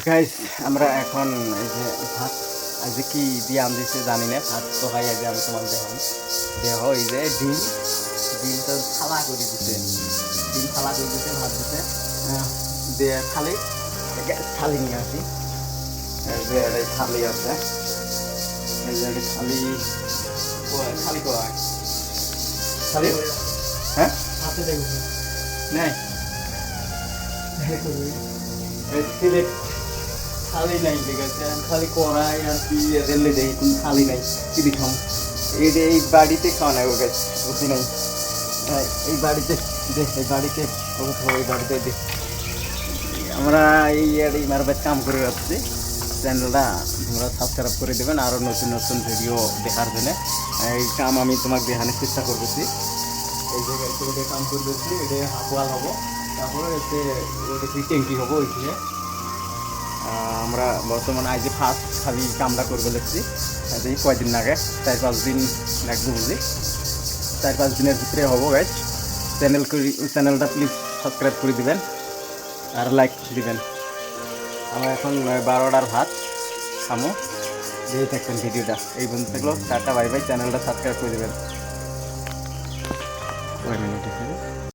Guys আমরা এখন এই যে ভাত আজ কি দিয়ে আম দিচ্ছে জানি না ভাত তো খাই আজ আমি তোমার দেখাম দেহ এই যে ডিম ডিম তো থালা করে দিছে ডিম থালা করে দিছে ভাত দিছে আহ, দিয়ে থালি থালি নিয়ে আসি যে থালি আছে এই যে এই থালি থালি হ্যাঁ? হাতে দেখব নাই? সিলেট খালি নাই খালি আর কোন খালি নাই এই এই বাড়িতে নাই এই বাড়িতে বাড়িতে এই বাড়িতে আমরা এই আর কাম করে যাচ্ছি। চ্যানেলটা তোমরা সাবস্ক্রাইব করে দেবেন আরও নতুন নতুন ভিডিও দেখার জন্য। এই কাম আমি তোমাকে দেখানোর চেষ্টা করতেছি। এই জায়গায় কাম করতেছি, এটা হাফওয়াল হব। তারপরে এতে ট্যাঙ্কি হব ওইখানে। আমরা বর্তমানে আজ ফার্স্ট খালি কামটা করবে লাগছি এই কয়দিন আগে, চার পাঁচ দিন লাগবে বুঝি চার পাঁচ দিনের ভিতরে হব গাইজ চ্যানেল চ্যানেলটা প্লিজ সাবস্ক্রাইব করে দিবেন আর লাইক দিবেন। আমরা এখন বারোটার ভাত খামো। দিয়ে থাকবেন ভিডিওটা। এই বন্ধু থাকল। টাটা বাই বাই চ্যানেলটা সাবস্ক্রাইব করে দেবেন।